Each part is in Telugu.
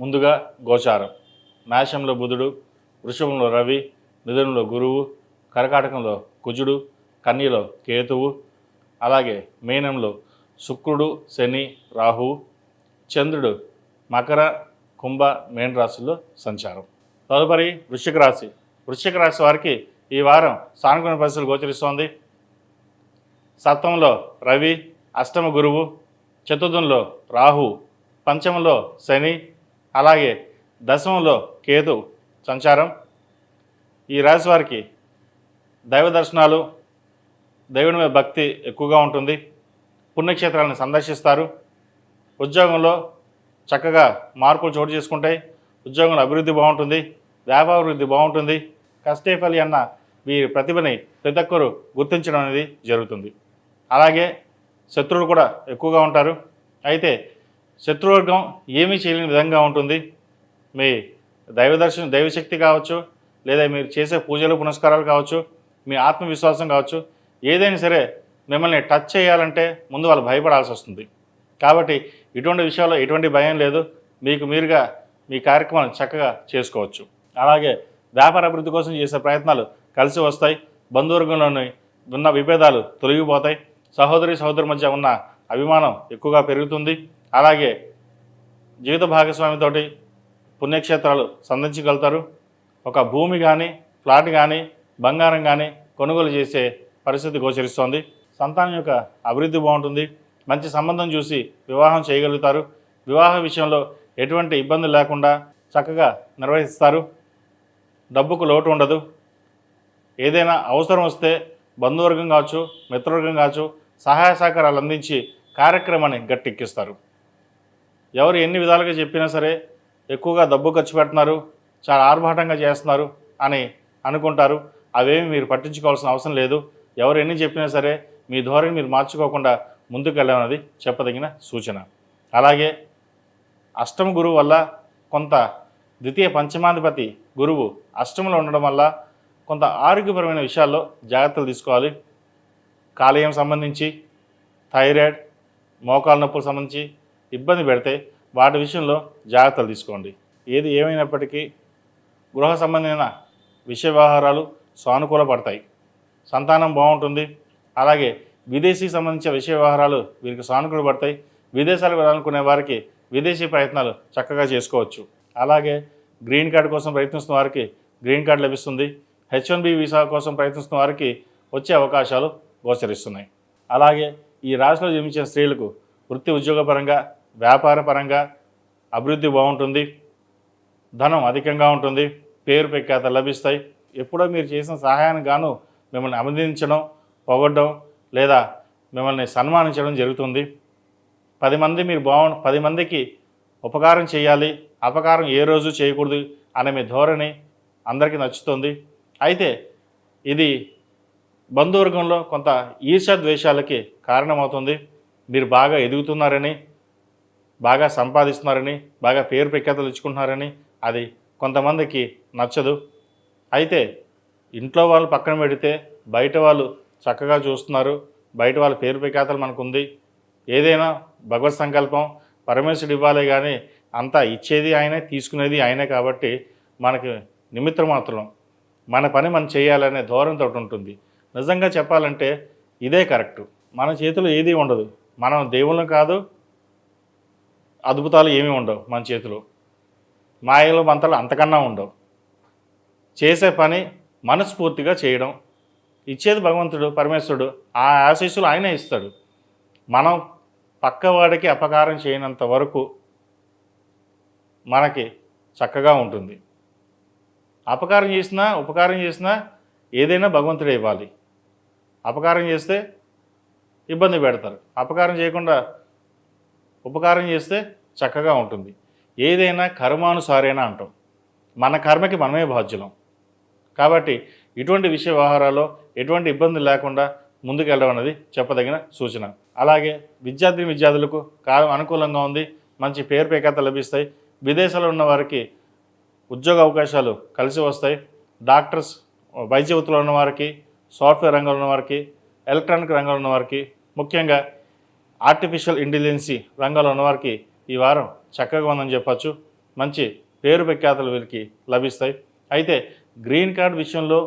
ముందుగా గోచారం. మేషంలో బుధుడు వృషభంలో రవి మిథునంలో గురువు కర్కాటకంలో కుజుడు కన్యలో కేతువు అలాగే మీనంలో శుక్రుడు శని రాహువు చంద్రుడు మకర కుంభ మేన రాశుల్లో సంచారం. తదుపరి వృశ్చిక రాశి. వృశ్చిక రాశి వారికి ఈ వారం సానుకూల పరిస్థితులు గోచరిస్తోంది. సప్తమంలో రవి అష్టమ గురువు చతుర్థంలో రాహు పంచమంలో శని అలాగే దశమంలో కేతు సంచారం. ఈ రాశి వారికి దైవ దర్శనాలు దేవుని మీద భక్తి ఎక్కువగా ఉంటుంది. పుణ్యక్షేత్రాలను సందర్శిస్తారు. ఉద్యోగంలో చక్కగా మార్పులు చోటు చేసుకుంటాయి. ఉద్యోగంలో అభివృద్ధి బాగుంటుంది. వ్యాపారాభివృద్ధి బాగుంటుంది. కష్టేఫలి అన్న వీరి ప్రతిభని ప్రతి ఒక్కరూ గుర్తించడం అనేది జరుగుతుంది. అలాగే శత్రువులు కూడా ఎక్కువగా ఉంటారు. అయితే శత్రువర్గం ఏమీ చేయలేని విధంగా ఉంటుంది. మీ దైవ దర్శనం దైవశక్తి కావచ్చు లేదా మీరు చేసే పూజలు పునస్కారాలు కావచ్చు మీ ఆత్మవిశ్వాసం కావచ్చు ఏదైనా సరే మిమ్మల్ని టచ్ చేయాలంటే ముందు వాళ్ళు భయపడాల్సి వస్తుంది. కాబట్టి ఇటువంటి విషయాల్లో ఎటువంటి భయం లేదు. మీకు మీరుగా మీ కార్యక్రమాలు చక్కగా చేసుకోవచ్చు. అలాగే వ్యాపార అభివృద్ధి కోసం చేసే ప్రయత్నాలు కలిసి వస్తాయి. బంధువర్గంలోని ఉన్న విభేదాలు తొలగిపోతాయి. సహోదరి సహోదరు మధ్య ఉన్న అభిమానం ఎక్కువగా పెరుగుతుంది. అలాగే జీవిత భాగస్వామితోటి పుణ్యక్షేత్రాలు సందర్శించగలుగుతారు ఒక భూమి కానీ ఫ్లాట్ కానీ బంగారం కానీ కొనుగోలు చేసే పరిస్థితి గోచరిస్తోంది. సంతానం యొక్క అభివృద్ధి బాగుంటుంది. మంచి సంబంధం చూసి వివాహం చేయగలుగుతారు. వివాహ విషయంలో ఎటువంటి ఇబ్బంది లేకుండా చక్కగా నిర్వహిస్తారు. డబ్బుకు లోటు ఉండదు. ఏదైనా అవసరం వస్తే బంధువర్గం కావచ్చు మిత్రవర్గం కావచ్చు సహాయ సహకారాలు అందించి కార్యక్రమాన్ని గట్టెక్కిస్తారు. ఎవరు ఎన్ని విధాలుగా చెప్పినా సరే ఎక్కువగా డబ్బు ఖర్చు పెడుతున్నారు చాలా ఆర్భాటంగా చేస్తున్నారు అని అనుకుంటారు. అవేమి మీరు పట్టించుకోవాల్సిన అవసరం లేదు. ఎవరు ఎన్ని చెప్పినా సరే మీ ధోరణి మీరు మార్చుకోకుండా ముందుకు చెప్పదగిన సూచన. అలాగే అష్టమ గురువు వల్ల కొంత ద్వితీయ పంచమాధిపతి గురువు అష్టములో ఉండడం వల్ల కొంత ఆరోగ్యపరమైన విషయాల్లో జాగ్రత్తలు తీసుకోవాలి. కాలేయం సంబంధించి థైరాయిడ్ మోకాల నొప్పులకు సంబంధించి ఇబ్బంది పెడితే వాటి విషయంలో జాగ్రత్తలు తీసుకోండి. ఏది ఏమైనప్పటికీ గృహ సంబంధమైన విషయ వ్యవహారాలు సానుకూల పడతాయి. సంతానం బాగుంటుంది. అలాగే విదేశీకి సంబంధించిన విషయ వ్యవహారాలు వీరికి సానుకూల పడతాయి. విదేశాలకు వెళ్ళాలనుకునే వారికి విదేశీ ప్రయత్నాలు చక్కగా చేసుకోవచ్చు. అలాగే గ్రీన్ కార్డు కోసం ప్రయత్నిస్తున్న వారికి గ్రీన్ కార్డు లభిస్తుంది. హెచ్ వన్ బి వీసా కోసం ప్రయత్నిస్తున్న వారికి వచ్చే అవకాశాలు గోచరిస్తున్నాయి. అలాగే ఈ రాశిలో జన్మించిన స్త్రీలకు వృత్తి ఉద్యోగపరంగా వ్యాపార పరంగా అభివృద్ధి బాగుంటుంది ధనం అధికంగా ఉంటుంది పేరు ప్రఖ్యాత లభిస్తాయి. ఎప్పుడో మీరు చేసిన సహాయానికి గాను మిమ్మల్ని అభినందించడం పొగడ్డం లేదా మిమ్మల్ని సన్మానించడం జరుగుతుంది. పది మంది మీరు బాగు పది మందికి ఉపకారం చేయాలి అపకారం ఏ రోజు చేయకూడదు అనే మీ ధోరణి అందరికీ నచ్చుతుంది. అయితే ఇది బంధువర్గంలో కొంత ఈర్ష్య ద్వేషాలకి కారణమవుతుంది. మీరు బాగా ఎదుగుతున్నారని బాగా సంపాదిస్తున్నారని బాగా పేరు ప్రఖ్యాతలు ఇచ్చుకుంటున్నారని అది కొంతమందికి నచ్చదు. అయితే ఇంట్లో వాళ్ళు పక్కన పెడితే బయట వాళ్ళు చక్కగా చూస్తున్నారు బయట వాళ్ళ పేరు ప్రఖ్యాతలు మనకుంది. ఏదైనా భగవత్ సంకల్పం పరమేశ్వరుడు ఇవ్వాలి కానీ అంతా ఇచ్చేది ఆయనే తీసుకునేది ఆయనే కాబట్టి మనకి నిమిత్తం మాత్రం మన పని మనం చేయాలనే ధోరణితో ఉంటుంది. నిజంగా చెప్పాలంటే ఇదే కరెక్టు. మన చేతిలో ఏది ఉండదు. మనం దేవుళ్ళం కాదు అద్భుతాలు ఏమీ ఉండవు మన చేతిలో. మాయలు మంతలు అంతకన్నా ఉండవు. చేసే పని మనస్ఫూర్తిగా చేయడం. ఇచ్చేది భగవంతుడు పరమేశ్వరుడు ఆ ఆశీస్సులు ఆయనే ఇస్తాడు. మనం పక్కవాడికి అపకారం చేయనంత వరకు మనకి చక్కగా ఉంటుంది. అపకారం చేసినా ఉపకారం చేసినా ఏదైనా భగవంతుడే ఇవ్వాలి. అపకారం చేస్తే ఇబ్బంది పెడతారు. అపకారం చేయకుండా ఉపకారం చేస్తే చక్కగా ఉంటుంది. ఏదైనా కర్మానుసారేనా అంటాం. మన కర్మకి మనమే బాధ్యులం. కాబట్టి ఇటువంటి విషయ వ్యవహారాల్లో ఎటువంటి ఇబ్బంది లేకుండా ముందుకెళ్ళడం అనేది చెప్పదగిన సూచన. అలాగే విద్యార్థి విద్యార్థులకు కాలం అనుకూలంగా ఉంది మంచి పేరు పేకత లభిస్తాయి విదేశాల్లో ఉన్న వారికి ఉద్యోగ అవకాశాలు కలిసి వస్తాయి డాక్టర్స్ వైద్య వృత్తిలో ఉన్న వారికి సాఫ్ట్వేర్ రంగంలో ఉన్న వారికి ఎలక్ట్రానిక్ రంగంలో ఉన్న వారికి ముఖ్యంగా ఆర్టిఫిషియల్ ఇంటెలిజెన్సీ రంగంలో ఉన్నవారికి ఈ వారం చక్కగా ఉందని చెప్పచ్చు. మంచి పేరు ప్రఖ్యాతలు వీరికి లభిస్తాయి. అయితే గ్రీన్ కార్డ్ విషయంలో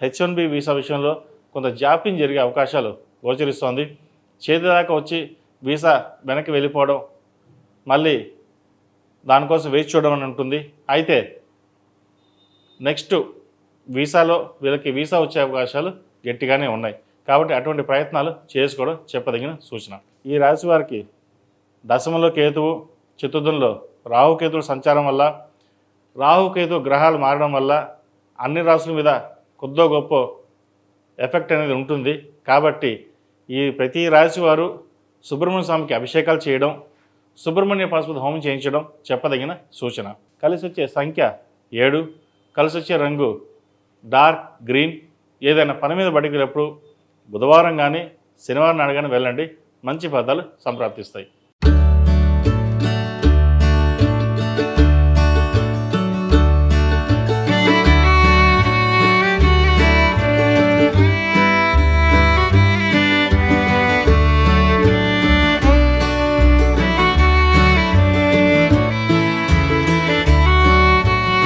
హెచ్ వన్ బి వీసా విషయంలో కొంత జాప్యం జరిగే అవకాశాలు గోచరిస్తోంది. చేతి దాకా వచ్చి వీసా వెనక్కి వెళ్ళిపోవడం మళ్ళీ దానికోసం వేచి చూడడం అని ఉంటుంది అయితే నెక్స్ట్ వీసాలో వీళ్ళకి వీసా వచ్చే అవకాశాలు గట్టిగానే ఉన్నాయి. కాబట్టి అటువంటి ప్రయత్నాలు చేసుకోవడం చెప్పదగిన సూచన. ఈ రాశి వారికి దశమంలో కేతువు చతుర్థంలో రాహుకేతువుల సంచారం వల్ల రాహుకేతు గ్రహాలు మారడం వల్ల అన్ని రాసుల మీద కొద్దో గొప్ప ఎఫెక్ట్ అనేది ఉంటుంది. కాబట్టి ఈ ప్రతి రాశి వారు సుబ్రహ్మణ్య స్వామికి అభిషేకాలు చేయడం సుబ్రహ్మణ్య పాశుపతి హోమం చేయించడం చెప్పదగిన సూచన. కలిసి వచ్చే సంఖ్య ఏడు కలిసి వచ్చే రంగు డార్క్ గ్రీన్. ఏదైనా పని మీద బడికి బుధవారం కానీ శనివారం నాడు కానీ వెళ్ళండి. మంచి ఫలితాలు సంప్రాప్తిస్తాయి.